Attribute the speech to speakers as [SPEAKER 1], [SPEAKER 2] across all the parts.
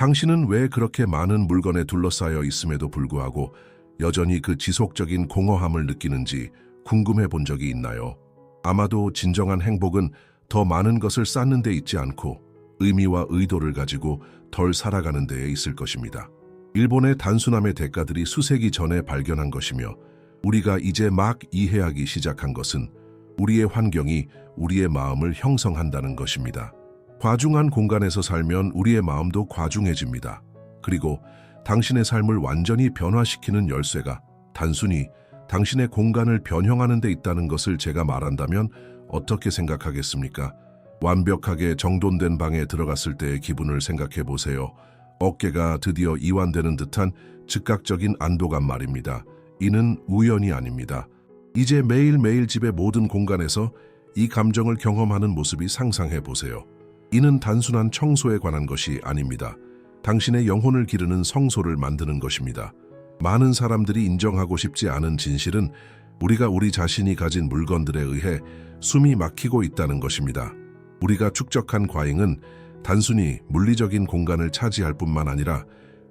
[SPEAKER 1] 당신은 왜 그렇게 많은 물건에 둘러싸여 있음에도 불구하고 여전히 그 지속적인 공허함을 느끼는지 궁금해 본 적이 있나요? 아마도 진정한 행복은 더 많은 것을 쌓는 데 있지 않고 의미와 의도를 가지고 덜 살아가는 데에 있을 것입니다. 일본의 단순함의 대가들이 수세기 전에 발견한 것이며 우리가 이제 막 이해하기 시작한 것은 우리의 환경이 우리의 마음을 형성한다는 것입니다. 과중한 공간에서 살면 우리의 마음도 과중해집니다. 그리고 당신의 삶을 완전히 변화시키는 열쇠가 단순히 당신의 공간을 변형하는 데 있다는 것을 제가 말한다면 어떻게 생각하겠습니까? 완벽하게 정돈된 방에 들어갔을 때의 기분을 생각해 보세요. 어깨가 드디어 이완되는 듯한 즉각적인 안도감 말입니다. 이는 우연이 아닙니다. 이제 매일매일 집의 모든 공간에서 이 감정을 경험하는 모습이 상상해 보세요. 이는 단순한 청소에 관한 것이 아닙니다. 당신의 영혼을 기르는 성소를 만드는 것입니다. 많은 사람들이 인정하고 싶지 않은 진실은 우리가 우리 자신이 가진 물건들에 의해 숨이 막히고 있다는 것입니다. 우리가 축적한 과잉은 단순히 물리적인 공간을 차지할 뿐만 아니라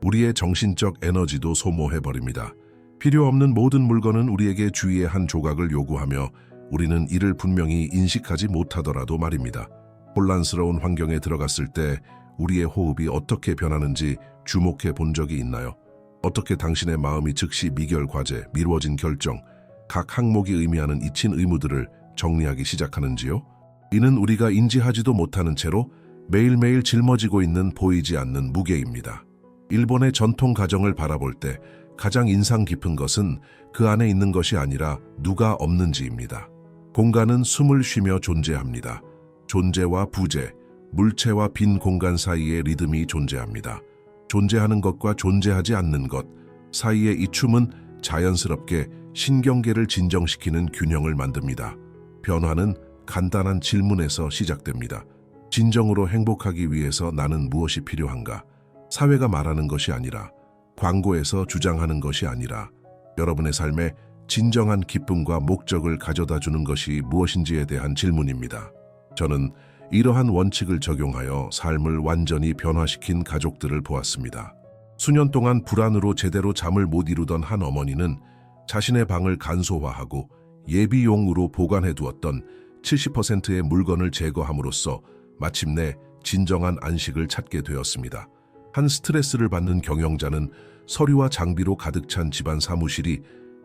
[SPEAKER 1] 우리의 정신적 에너지도 소모해버립니다. 필요 없는 모든 물건은 우리에게 주의의 한 조각을 요구하며 우리는 이를 분명히 인식하지 못하더라도 말입니다. 혼란스러운 환경에 들어갔을 때 우리의 호흡이 어떻게 변하는지 주목해 본 적이 있나요? 어떻게 당신의 마음이 즉시 미결 과제, 미루어진 결정, 각 항목이 의미하는 잊힌 의무들을 정리하기 시작하는지요? 이는 우리가 인지하지도 못하는 채로 매일매일 짊어지고 있는 보이지 않는 무게입니다. 일본의 전통 가정을 바라볼 때 가장 인상 깊은 것은 그 안에 있는 것이 아니라 누가 없는지입니다. 공간은 숨을 쉬며 존재합니다. 존재와 부재, 물체와 빈 공간 사이의 리듬이 존재합니다. 존재하는 것과 존재하지 않는 것 사이의 이 춤은 자연스럽게 신경계를 진정시키는 균형을 만듭니다. 변화는 간단한 질문에서 시작됩니다. 진정으로 행복하기 위해서 나는 무엇이 필요한가? 사회가 말하는 것이 아니라 광고에서 주장하는 것이 아니라 여러분의 삶에 진정한 기쁨과 목적을 가져다 주는 것이 무엇인지에 대한 질문입니다. 저는 이러한 원칙을 적용하여 삶을 완전히 변화시킨 가족들을 보았습니다. 수년 동안 불안으로 제대로 잠을 못 이루던 한 어머니는 자신의 방을 간소화하고 예비용으로 보관해 두었던 70%의 물건을 제거함으로써 마침내 진정한 안식을 찾게 되었습니다. 한 스트레스를 받는 경영자는 서류와 장비로 가득 찬 집안 사무실이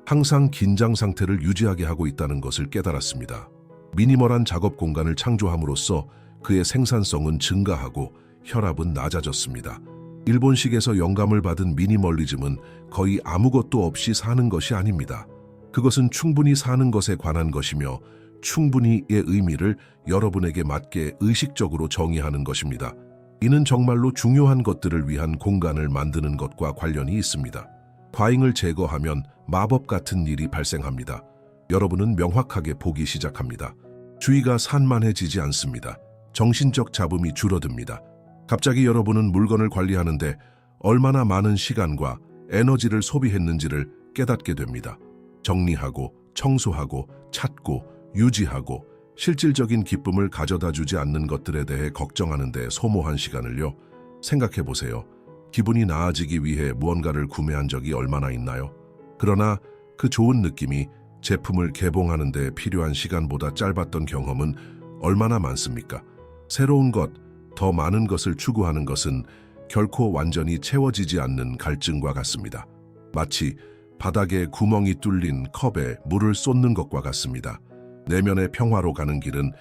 [SPEAKER 1] 항상 긴장 상태를 유지하게 하고 있다는 것을 깨달았습니다. 미니멀한 작업 공간을 창조함으로써 그의 생산성은 증가하고 혈압은 낮아졌습니다. 일본식에서 영감을 받은 미니멀리즘은 거의 아무것도 없이 사는 것이 아닙니다. 그것은 충분히 사는 것에 관한 것이며 충분히의 의미를 여러분에게 맞게 의식적으로 정의하는 것입니다. 이는 정말로 중요한 것들을 위한 공간을 만드는 것과 관련이 있습니다. 과잉을 제거하면 마법 같은 일이 발생합니다. 여러분은 명확하게 보기 시작합니다. 주의가 산만해지지 않습니다. 정신적 잡음이 줄어듭니다. 갑자기 여러분은 물건을 관리하는데 얼마나 많은 시간과 에너지를 소비했는지를 깨닫게 됩니다. 정리하고 청소하고 찾고 유지하고 실질적인 기쁨을 가져다 주지 않는 것들에 대해 걱정하는데 소모한 시간을요. 생각해 보세요. 기분이 나아지기 위해 무언가를 구매한 적이 얼마나 있나요? 그러나 그 좋은 느낌이 제품을 개봉하는 데 필요한 시간보다 짧았던 경험은 얼마나 많습니까? 새로운 것, 더 많은 것을 추구하는 것은 결코 완전히 채워지지 않는 갈증과 같습니다. 마치 바닥에 구멍이 뚫린 컵에 물을 쏟는 것과 같습니다. 내면의 평화로 가는 길은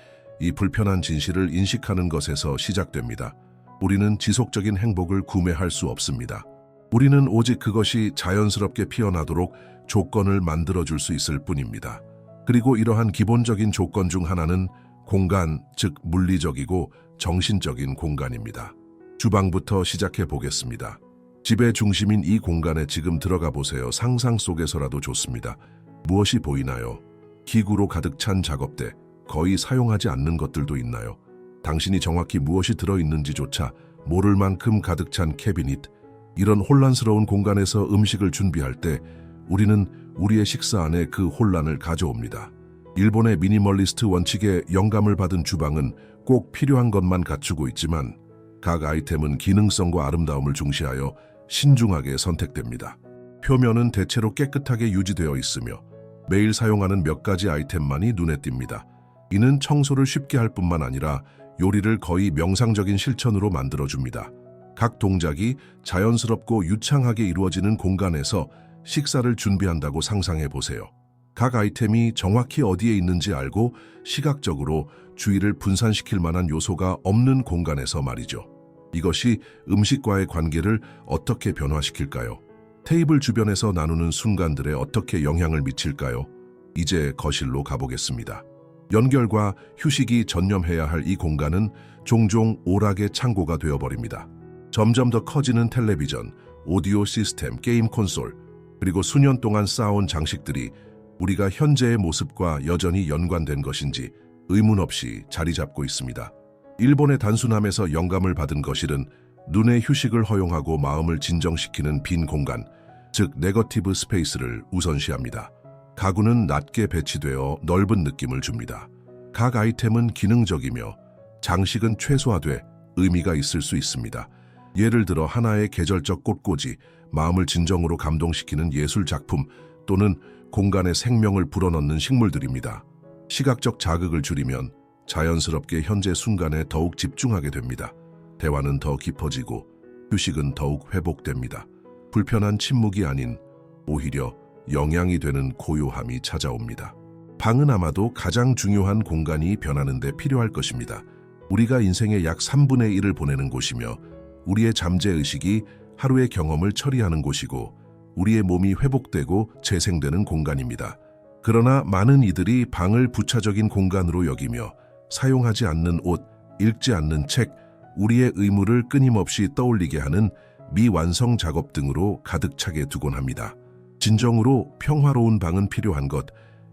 [SPEAKER 1] 이 불편한 진실을 인식하는 것에서 시작됩니다. 우리는 지속적인 행복을 구매할 수 없습니다. 우리는 오직 그것이 자연스럽게 피어나도록 조건을 만들어줄 수 있을 뿐입니다. 그리고 이러한 기본적인 조건 중 하나는 공간, 즉 물리적이고 정신적인 공간입니다. 주방부터 시작해 보겠습니다. 집의 중심인 이 공간에 지금 들어가 보세요. 상상 속에서라도 좋습니다. 무엇이 보이나요? 기구로 가득 찬 작업대, 거의 사용하지 않는 것들도 있나요? 당신이 정확히 무엇이 들어있는지조차 모를 만큼 가득 찬 캐비닛, 이런 혼란스러운 공간에서 음식을 준비할 때 우리는 우리의 식사 안에 그 혼란을 가져옵니다. 일본의 미니멀리스트 원칙에 영감을 받은 주방은 꼭 필요한 것만 갖추고 있지만 각 아이템은 기능성과 아름다움을 중시하여 신중하게 선택됩니다. 표면은 대체로 깨끗하게 유지되어 있으며 매일 사용하는 몇 가지 아이템만이 눈에 띕니다. 이는 청소를 쉽게 할 뿐만 아니라 요리를 거의 명상적인 실천으로 만들어줍니다. 각 동작이 자연스럽고 유창하게 이루어지는 공간에서 식사를 준비한다고 상상해 보세요. 각 아이템이 정확히 어디에 있는지 알고 시각적으로 주의를 분산시킬 만한 요소가 없는 공간에서 말이죠. 이것이 음식과의 관계를 어떻게 변화시킬까요? 테이블 주변에서 나누는 순간들에 어떻게 영향을 미칠까요? 이제 거실로 가보겠습니다. 연결과 휴식이 전념해야 할 이 공간은 종종 오락의 창고가 되어버립니다. 점점 더 커지는 텔레비전, 오디오 시스템, 게임 콘솔, 그리고 수년 동안 쌓아온 장식들이 우리가 현재의 모습과 여전히 연관된 것인지 의문 없이 자리 잡고 있습니다. 일본의 단순함에서 영감을 받은 거실은 눈의 휴식을 허용하고 마음을 진정시키는 빈 공간, 즉 네거티브 스페이스를 우선시합니다. 가구는 낮게 배치되어 넓은 느낌을 줍니다. 각 아이템은 기능적이며 장식은 최소화돼 의미가 있을 수 있습니다. 예를 들어 하나의 계절적 꽃꽂이, 마음을 진정으로 감동시키는 예술 작품 또는 공간에 생명을 불어넣는 식물들입니다. 시각적 자극을 줄이면 자연스럽게 현재 순간에 더욱 집중하게 됩니다. 대화는 더 깊어지고 휴식은 더욱 회복됩니다. 불편한 침묵이 아닌 오히려 영향이 되는 고요함이 찾아옵니다. 방은 아마도 가장 중요한 공간이 변하는 데 필요할 것입니다. 우리가 인생의 약 3분의 1을 보내는 곳이며 우리의 잠재의식이 하루의 경험을 처리하는 곳이고 우리의 몸이 회복되고 재생되는 공간입니다. 그러나 많은 이들이 방을 부차적인 공간으로 여기며 사용하지 않는 옷, 읽지 않는 책, 우리의 의무를 끊임없이 떠올리게 하는 미완성 작업 등으로 가득 차게 두곤 합니다. 진정으로 평화로운 방은 필요한 것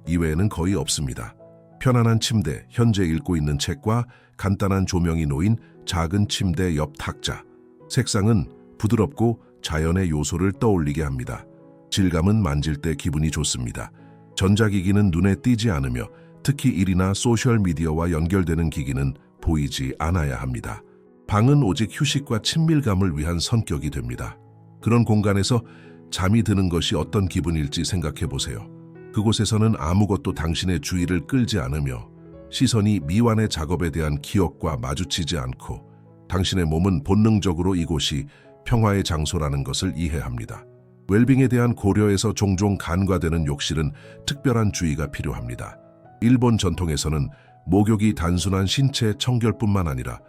[SPEAKER 1] 이외에는 거의 없습니다. 편안한 침대, 현재 읽고 있는 책과 간단한 조명이 놓인 작은 침대 옆 탁자. 색상은 부드럽고 자연의 요소를 떠올리게 합니다. 질감은 만질 때 기분이 좋습니다. 전자기기는 눈에 띄지 않으며 특히 일이나 소셜미디어와 연결되는 기기는 보이지 않아야 합니다. 방은 오직 휴식과 친밀감을 위한 선격이 됩니다. 그런 공간에서 잠이 드는 것이 어떤 기분일지 생각해 보세요. 그곳에서는 아무것도 당신의 주의를 끌지 않으며 시선이 미완의 작업에 대한 기억과 마주치지 않고 당신의 몸은 본능적으로 이곳이 평화의 장소라는 것을 이해합니다. 웰빙에 대한 고려에서 종종 간과되는 욕실은 특별한 주의가 필요합니다. 일본 전통에서는 목욕이 단순한 신체 청결뿐만 아니라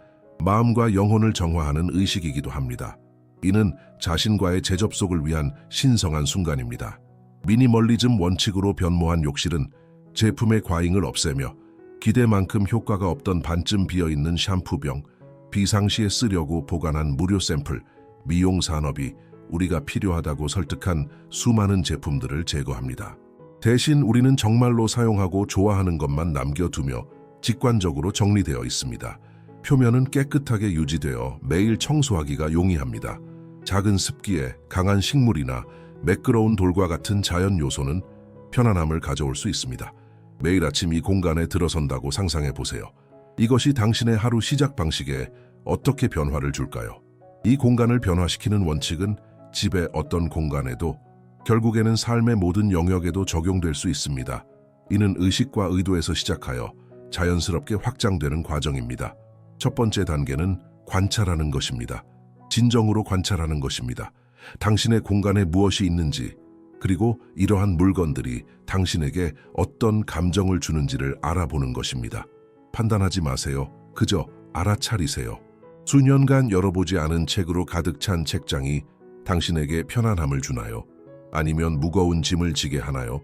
[SPEAKER 1] 마음과 영혼을 정화하는 의식이기도 합니다. 이는 자신과의 재접속을 위한 신성한 순간입니다. 미니멀리즘 원칙으로 변모한 욕실은 제품의 과잉을 없애며 기대만큼 효과가 없던 반쯤 비어있는 샴푸병, 비상시에 쓰려고 보관한 무료 샘플, 미용 산업이 우리가 필요하다고 설득한 수많은 제품들을 제거합니다. 대신 우리는 정말로 사용하고 좋아하는 것만 남겨두며 직관적으로 정리되어 있습니다. 표면은 깨끗하게 유지되어 매일 청소하기가 용이합니다. 작은 습기에 강한 식물이나 매끄러운 돌과 같은 자연 요소는 편안함을 가져올 수 있습니다. 매일 아침 이 공간에 들어선다고 상상해 보세요. 이것이 당신의 하루 시작 방식에 어떻게 변화를 줄까요? 이 공간을 변화시키는 원칙은 집의 어떤 공간에도 결국에는 삶의 모든 영역에도 적용될 수 있습니다. 이는 의식과 의도에서 시작하여 자연스럽게 확장되는 과정입니다. 첫 번째 단계는 관찰하는 것입니다. 진정으로 관찰하는 것입니다. 당신의 공간에 무엇이 있는지, 그리고 이러한 물건들이 당신에게 어떤 감정을 주는지를 알아보는 것입니다. 판단하지 마세요. 그저 알아차리세요. 수년간 열어보지 않은 책으로 가득 찬 책장이 당신에게 편안함을 주나요? 아니면 무거운 짐을 지게 하나요?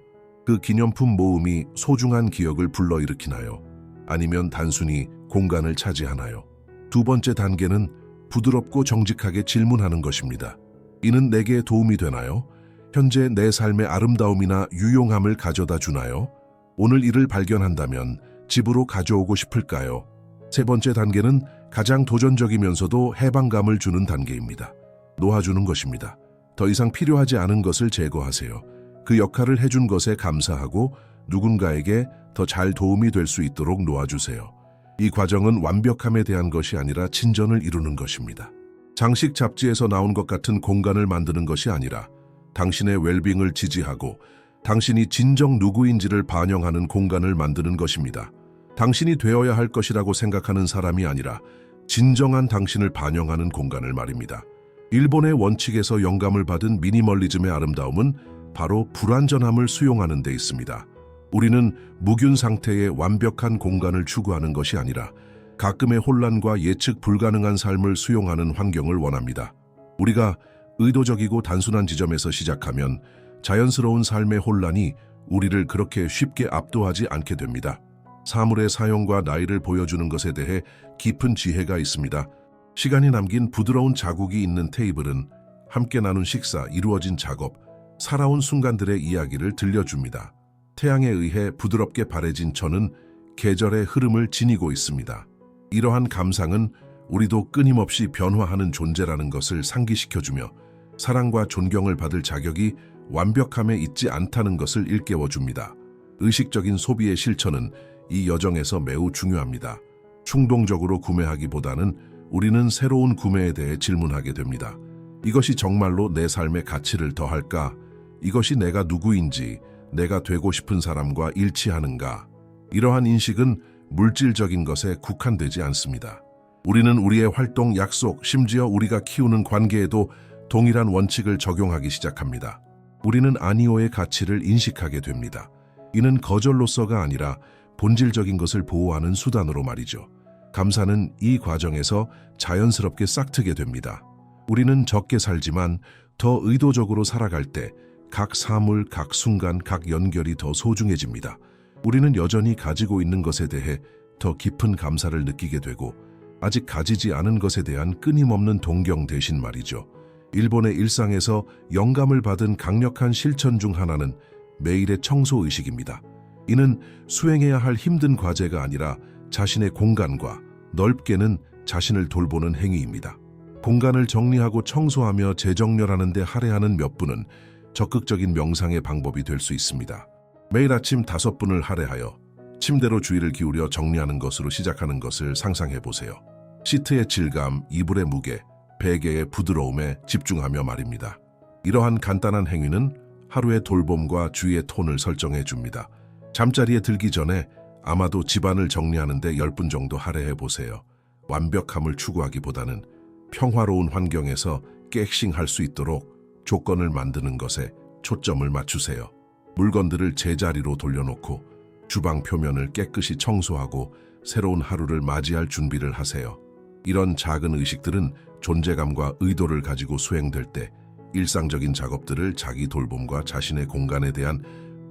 [SPEAKER 1] 그 기념품 모음이 소중한 기억을 불러일으키나요? 아니면 단순히 공간을 차지하나요? 두 번째 단계는 부드럽고 정직하게 질문하는 것입니다. 이는 내게 도움이 되나요? 현재 내 삶의 아름다움이나 유용함을 가져다 주나요? 오늘 이를 발견한다면 집으로 가져오고 싶을까요? 세 번째 단계는 가장 도전적이면서도 해방감을 주는 단계입니다. 놓아주는 것입니다. 더 이상 필요하지 않은 것을 제거하세요. 그 역할을 해준 것에 감사하고 누군가에게 더 잘 도움이 될 수 있도록 놓아주세요. 이 과정은 완벽함에 대한 것이 아니라 진전을 이루는 것입니다. 장식 잡지에서 나온 것 같은 공간을 만드는 것이 아니라 당신의 웰빙을 지지하고 당신이 진정 누구인지를 반영하는 공간을 만드는 것입니다. 당신이 되어야 할 것이라고 생각하는 사람이 아니라 진정한 당신을 반영하는 공간을 말입니다. 일본의 원칙에서 영감을 받은 미니멀리즘의 아름다움은 바로 불완전함을 수용하는 데 있습니다. 우리는 무균 상태의 완벽한 공간을 추구하는 것이 아니라 가끔의 혼란과 예측 불가능한 삶을 수용하는 환경을 원합니다. 우리가 의도적이고 단순한 지점에서 시작하면 자연스러운 삶의 혼란이 우리를 그렇게 쉽게 압도하지 않게 됩니다. 사물의 사용과 나이를 보여주는 것에 대해 깊은 지혜가 있습니다. 시간이 남긴 부드러운 자국이 있는 테이블은 함께 나눈 식사, 이루어진 작업, 살아온 순간들의 이야기를 들려줍니다. 태양에 의해 부드럽게 바래진 천은 계절의 흐름을 지니고 있습니다. 이러한 감상은 우리도 끊임없이 변화하는 존재라는 것을 상기시켜주며 사랑과 존경을 받을 자격이 완벽함에 있지 않다는 것을 일깨워줍니다. 의식적인 소비의 실천은 이 여정에서 매우 중요합니다. 충동적으로 구매하기보다는 우리는 새로운 구매에 대해 질문하게 됩니다. 이것이 정말로 내 삶의 가치를 더할까? 이것이 내가 누구인지, 내가 되고 싶은 사람과 일치하는가? 이러한 인식은 물질적인 것에 국한되지 않습니다. 우리는 우리의 활동, 약속, 심지어 우리가 키우는 관계에도 동일한 원칙을 적용하기 시작합니다. 우리는 아니오의 가치를 인식하게 됩니다. 이는 거절로서가 아니라 본질적인 것을 보호하는 수단으로 말이죠. 감사는 이 과정에서 자연스럽게 싹트게 됩니다. 우리는 적게 살지만 더 의도적으로 살아갈 때 각 사물, 각 순간, 각 연결이 더 소중해집니다. 우리는 여전히 가지고 있는 것에 대해 더 깊은 감사를 느끼게 되고 아직 가지지 않은 것에 대한 끊임없는 동경 대신 말이죠. 일본의 일상에서 영감을 받은 강력한 실천 중 하나는 매일의 청소 의식입니다. 이는 수행해야 할 힘든 과제가 아니라 자신의 공간과 넓게는 자신을 돌보는 행위입니다. 공간을 정리하고 청소하며 재정렬하는 데 할애하는 몇 분은 적극적인 명상의 방법이 될 수 있습니다. 매일 아침 다섯 분을 할애하여 침대로 주의를 기울여 정리하는 것으로 시작하는 것을 상상해 보세요. 시트의 질감, 이불의 무게, 베개의 부드러움에 집중하며 말입니다. 이러한 간단한 행위는 하루의 돌봄과 주의의 톤을 설정해 줍니다. 잠자리에 들기 전에 아마도 집안을 정리하는데 10분 정도 할애해 보세요. 완벽함을 추구하기보다는 평화로운 환경에서 객싱할 수 있도록 조건을 만드는 것에 초점을 맞추세요. 물건들을 제자리로 돌려놓고 주방 표면을 깨끗이 청소하고 새로운 하루를 맞이할 준비를 하세요. 이런 작은 의식들은 존재감과 의도를 가지고 수행될 때 일상적인 작업들을 자기 돌봄과 자신의 공간에 대한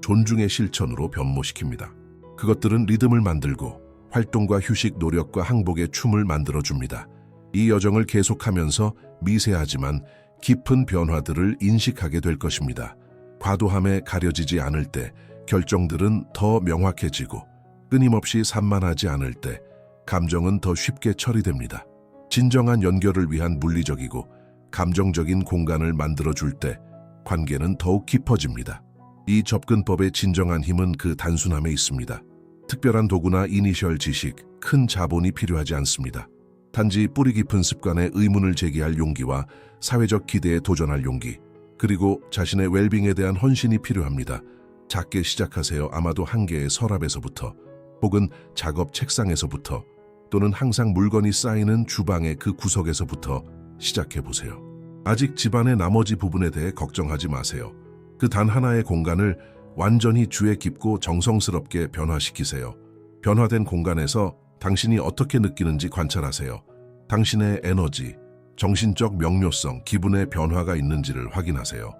[SPEAKER 1] 존중의 실천으로 변모시킵니다. 그것들은 리듬을 만들고 활동과 휴식, 노력과 항복의 춤을 만들어줍니다. 이 여정을 계속하면서 미세하지만 깊은 변화들을 인식하게 될 것입니다. 과도함에 가려지지 않을 때 결정들은 더 명확해지고 끊임없이 산만하지 않을 때 감정은 더 쉽게 처리됩니다. 진정한 연결을 위한 물리적이고 감정적인 공간을 만들어줄 때 관계는 더욱 깊어집니다. 이 접근법의 진정한 힘은 그 단순함에 있습니다. 특별한 도구나 이니셜 지식, 큰 자본이 필요하지 않습니다. 단지 뿌리 깊은 습관에 의문을 제기할 용기와 사회적 기대에 도전할 용기, 그리고 자신의 웰빙에 대한 헌신이 필요합니다. 작게 시작하세요. 아마도 한 개의 서랍에서부터, 혹은 작업 책상에서부터, 또는 항상 물건이 쌓이는 주방의 그 구석에서부터 시작해 보세요. 아직 집안의 나머지 부분에 대해 걱정하지 마세요. 그 단 하나의 공간을 완전히 주에 깊고 정성스럽게 변화시키세요. 변화된 공간에서 당신이 어떻게 느끼는지 관찰하세요. 당신의 에너지, 정신적 명료성, 기분의 변화가 있는지를 확인하세요.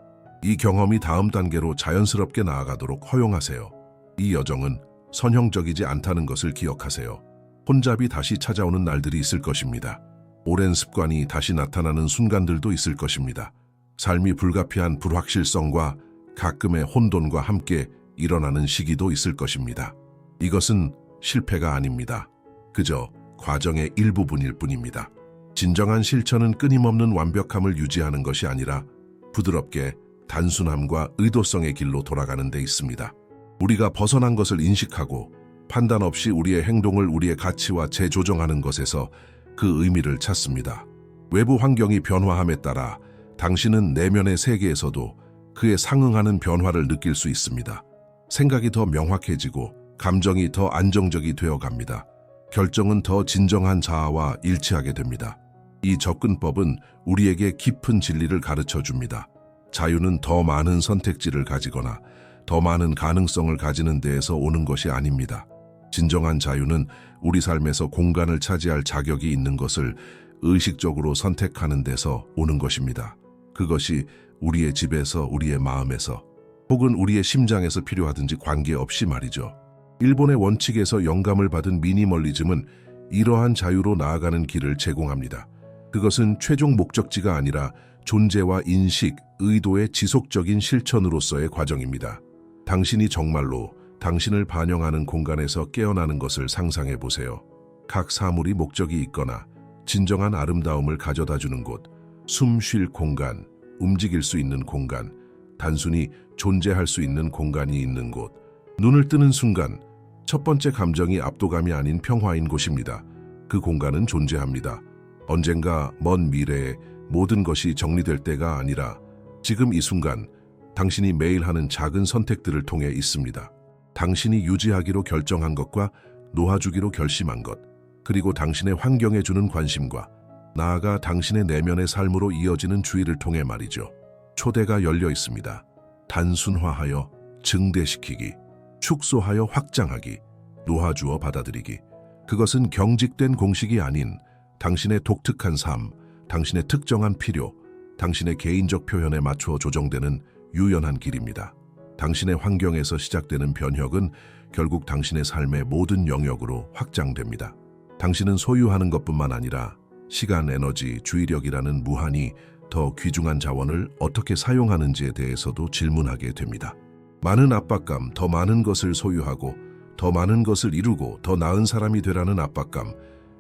[SPEAKER 1] 이 경험이 다음 단계로 자연스럽게 나아가도록 허용하세요. 이 여정은 선형적이지 않다는 것을 기억하세요. 혼잡이 다시 찾아오는 날들이 있을 것입니다. 오랜 습관이 다시 나타나는 순간들도 있을 것입니다. 삶이 불가피한 불확실성과 가끔의 혼돈과 함께 일어나는 시기도 있을 것입니다. 이것은 실패가 아닙니다. 그저 과정의 일부분일 뿐입니다. 진정한 실천은 끊임없는 완벽함을 유지하는 것이 아니라 부드럽게 단순함과 의도성의 길로 돌아가는 데 있습니다. 우리가 벗어난 것을 인식하고 판단 없이 우리의 행동을 우리의 가치와 재조정하는 것에서 그 의미를 찾습니다. 외부 환경이 변화함에 따라 당신은 내면의 세계에서도 그에 상응하는 변화를 느낄 수 있습니다. 생각이 더 명확해지고 감정이 더 안정적이 되어 갑니다. 결정은 더 진정한 자아와 일치하게 됩니다. 이 접근법은 우리에게 깊은 진리를 가르쳐 줍니다. 자유는 더 많은 선택지를 가지거나 더 많은 가능성을 가지는 데에서 오는 것이 아닙니다. 진정한 자유는 우리 삶에서 공간을 차지할 자격이 있는 것을 의식적으로 선택하는 데서 오는 것입니다. 그것이 우리의 집에서 우리의 마음에서 혹은 우리의 심장에서 필요하든지 관계없이 말이죠. 일본의 원칙에서 영감을 받은 미니멀리즘은 이러한 자유로 나아가는 길을 제공합니다. 그것은 최종 목적지가 아니라 존재와 인식, 의도의 지속적인 실천으로서의 과정입니다. 당신이 정말로 당신을 반영하는 공간에서 깨어나는 것을 상상해 보세요. 각 사물이 목적이 있거나 진정한 아름다움을 가져다 주는 곳, 숨 쉴 공간, 움직일 수 있는 공간, 단순히 존재할 수 있는 공간이 있는 곳. 눈을 뜨는 순간 첫 번째 감정이 압도감이 아닌 평화인 곳입니다. 그 공간은 존재합니다. 언젠가 먼 미래에 모든 것이 정리될 때가 아니라 지금 이 순간 당신이 매일 하는 작은 선택들을 통해 있습니다. 당신이 유지하기로 결정한 것과 놓아주기로 결심한 것, 그리고 당신의 환경에 주는 관심과 나아가 당신의 내면의 삶으로 이어지는 주의를 통해 말이죠. 초대가 열려 있습니다. 단순화하여 증대시키기, 축소하여 확장하기, 놓아주어 받아들이기. 그것은 경직된 공식이 아닌 당신의 독특한 삶, 당신의 특정한 필요, 당신의 개인적 표현에 맞추어 조정되는 유연한 길입니다. 당신의 환경에서 시작되는 변혁은 결국 당신의 삶의 모든 영역으로 확장됩니다. 당신은 소유하는 것뿐만 아니라 시간, 에너지, 주의력이라는 무한히 더 귀중한 자원을 어떻게 사용하는지에 대해서도 질문하게 됩니다. 많은 압박감, 더 많은 것을 소유하고 더 많은 것을 이루고 더 나은 사람이 되라는 압박감,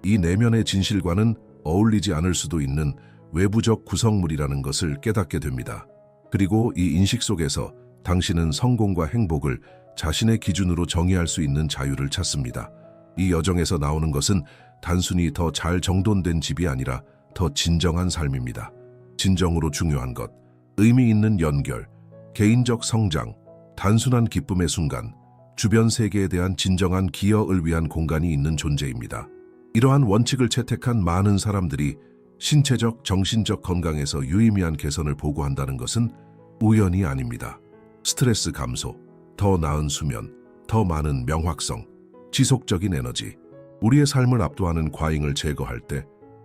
[SPEAKER 1] 이 내면의 진실과는 어울리지 않을 수도 있는 외부적 구성물이라는 것을 깨닫게 됩니다. 그리고 이 인식 속에서 당신은 성공과 행복을 자신의 기준으로 정의할 수 있는 자유를 찾습니다. 이 여정에서 나오는 것은 단순히 더 잘 정돈된 집이 아니라 더 진정한 삶입니다. 진정으로 중요한 것, 의미 있는 연결, 개인적 성장, 단순한 기쁨의 순간, 주변 세계에 대한 진정한 기여을 위한 공간이 있는 존재입니다. 이러한 원칙을 채택한 많은 사람들이 신체적, 정신적 건강에서 유의미한 개선을 보고한다는 것은 우연이 아닙니다. 스트레스 감소, 더 나은 수면, 더 많은 명확성, 지속적인 에너지, 우리의 삶을 압도하는 과잉을 제거할 때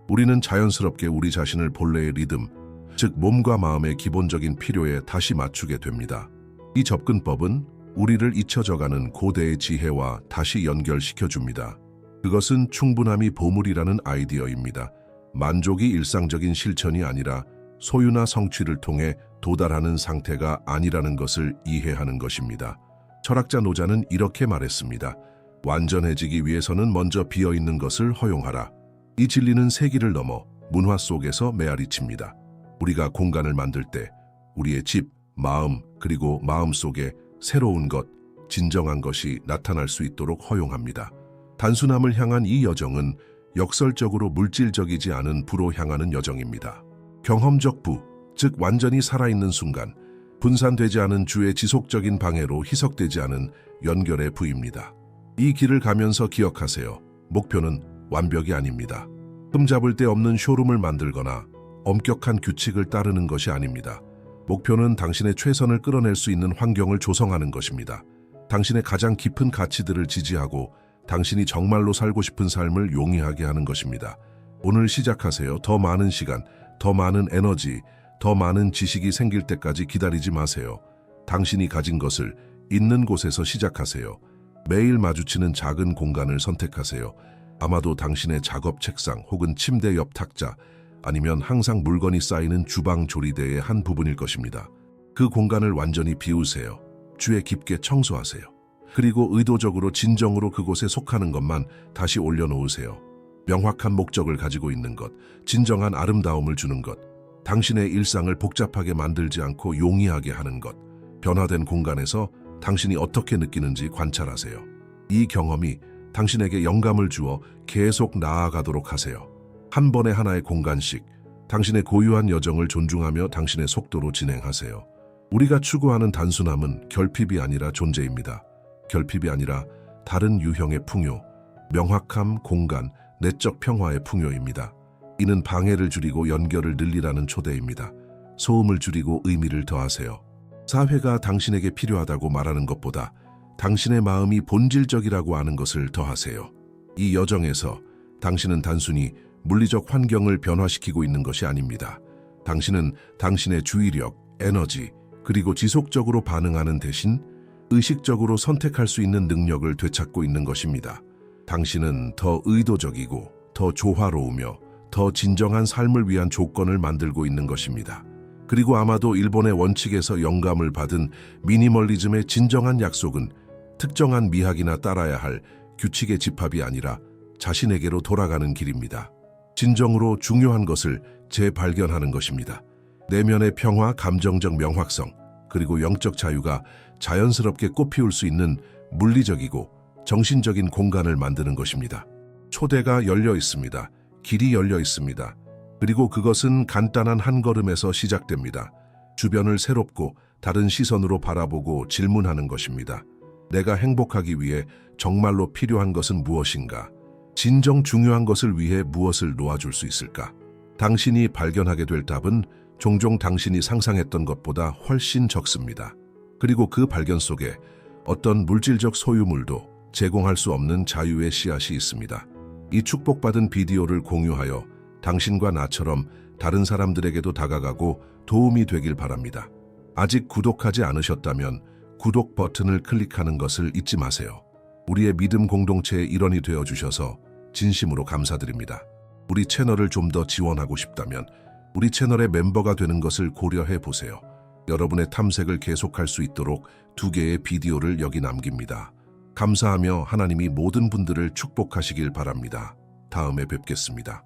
[SPEAKER 1] 우리는 자연스럽게 우리 자신을 본래의 리듬, 즉 몸과 마음의 기본적인 필요에 다시 맞추게 됩니다. 이 접근법은 우리를 잊혀져가는 고대의 지혜와 다시 연결시켜 줍니다. 그것은 충분함이 보물이라는 아이디어입니다. 만족이 일상적인 실천이 아니라 소유나 성취를 통해 도달하는 상태가 아니라는 것을 이해하는 것입니다. 철학자 노자는 이렇게 말했습니다. 완전해지기 위해서는 먼저 비어 있는 것을 허용하라. 이 진리는 세기를 넘어 문화 속에서 메아리칩니다. 우리가 공간을 만들 때 우리의 집, 마음, 그리고 마음 속에 새로운 것, 진정한 것이 나타날 수 있도록 허용합니다. 단순함을 향한 이 여정은 역설적으로 물질적이지 않은 부로 향하는 여정입니다. 경험적 부, 즉 완전히 살아있는 순간, 분산되지 않은 주의 지속적인 방해로 희석되지 않은 연결의 부입니다. 이 길을 가면서 기억하세요. 목표는 완벽이 아닙니다. 흠잡을 데 없는 쇼룸을 만들거나 엄격한 규칙을 따르는 것이 아닙니다. 목표는 당신의 최선을 끌어낼 수 있는 환경을 조성하는 것입니다. 당신의 가장 깊은 가치들을 지지하고 당신이 정말로 살고 싶은 삶을 용이하게 하는 것입니다. 오늘 시작하세요. 더 많은 시간, 더 많은 에너지, 더 많은 지식이 생길 때까지 기다리지 마세요. 당신이 가진 것을 있는 곳에서 시작하세요. 매일 마주치는 작은 공간을 선택하세요. 아마도 당신의 작업 책상 혹은 침대 옆 탁자, 아니면 항상 물건이 쌓이는 주방 조리대의 한 부분일 것입니다. 그 공간을 완전히 비우세요. 주에 깊게 청소하세요. 그리고 의도적으로 진정으로 그곳에 속하는 것만 다시 올려놓으세요. 명확한 목적을 가지고 있는 것, 진정한 아름다움을 주는 것, 당신의 일상을 복잡하게 만들지 않고 용이하게 하는 것, 변화된 공간에서 당신이 어떻게 느끼는지 관찰하세요. 이 경험이 당신에게 영감을 주어 계속 나아가도록 하세요. 한 번에 하나의 공간씩 당신의 고유한 여정을 존중하며 당신의 속도로 진행하세요. 우리가 추구하는 단순함은 결핍이 아니라 존재입니다. 결핍이 아니라 다른 유형의 풍요, 명확함, 공간, 내적 평화의 풍요입니다. 이는 방해를 줄이고 연결을 늘리라는 초대입니다. 소음을 줄이고 의미를 더하세요. 사회가 당신에게 필요하다고 말하는 것보다 당신의 마음이 본질적이라고 아는 것을 더하세요. 이 여정에서 당신은 단순히 물리적 환경을 변화시키고 있는 것이 아닙니다. 당신은 당신의 주의력, 에너지, 그리고 지속적으로 반응하는 대신 의식적으로 선택할 수 있는 능력을 되찾고 있는 것입니다. 당신은 더 의도적이고 더 조화로우며 더 진정한 삶을 위한 조건을 만들고 있는 것입니다. 그리고 아마도 일본의 원칙에서 영감을 받은 미니멀리즘의 진정한 약속은 특정한 미학이나 따라야 할 규칙의 집합이 아니라 자신에게로 돌아가는 길입니다. 진정으로 중요한 것을 재발견하는 것입니다. 내면의 평화, 감정적 명확성, 그리고 영적 자유가 자연스럽게 꽃피울 수 있는 물리적이고 정신적인 공간을 만드는 것입니다. 초대가 열려 있습니다. 길이 열려 있습니다. 그리고 그것은 간단한 한 걸음에서 시작됩니다. 주변을 새롭고 다른 시선으로 바라보고 질문하는 것입니다. 내가 행복하기 위해 정말로 필요한 것은 무엇인가? 진정 중요한 것을 위해 무엇을 놓아줄 수 있을까? 당신이 발견하게 될 답은 종종 당신이 상상했던 것보다 훨씬 적습니다. 그리고 그 발견 속에 어떤 물질적 소유물도 제공할 수 없는 자유의 씨앗이 있습니다. 이 축복받은 비디오를 공유하여 당신과 나처럼 다른 사람들에게도 다가가고 도움이 되길 바랍니다. 아직 구독하지 않으셨다면 구독 버튼을 클릭하는 것을 잊지 마세요. 우리의 믿음 공동체의 일원이 되어 주셔서 진심으로 감사드립니다. 우리 채널을 좀 더 지원하고 싶다면 우리 채널의 멤버가 되는 것을 고려해 보세요. 여러분의 탐색을 계속할 수 있도록 두 개의 비디오를 여기 남깁니다. 감사하며 하나님이 모든 분들을 축복하시길 바랍니다. 다음에 뵙겠습니다.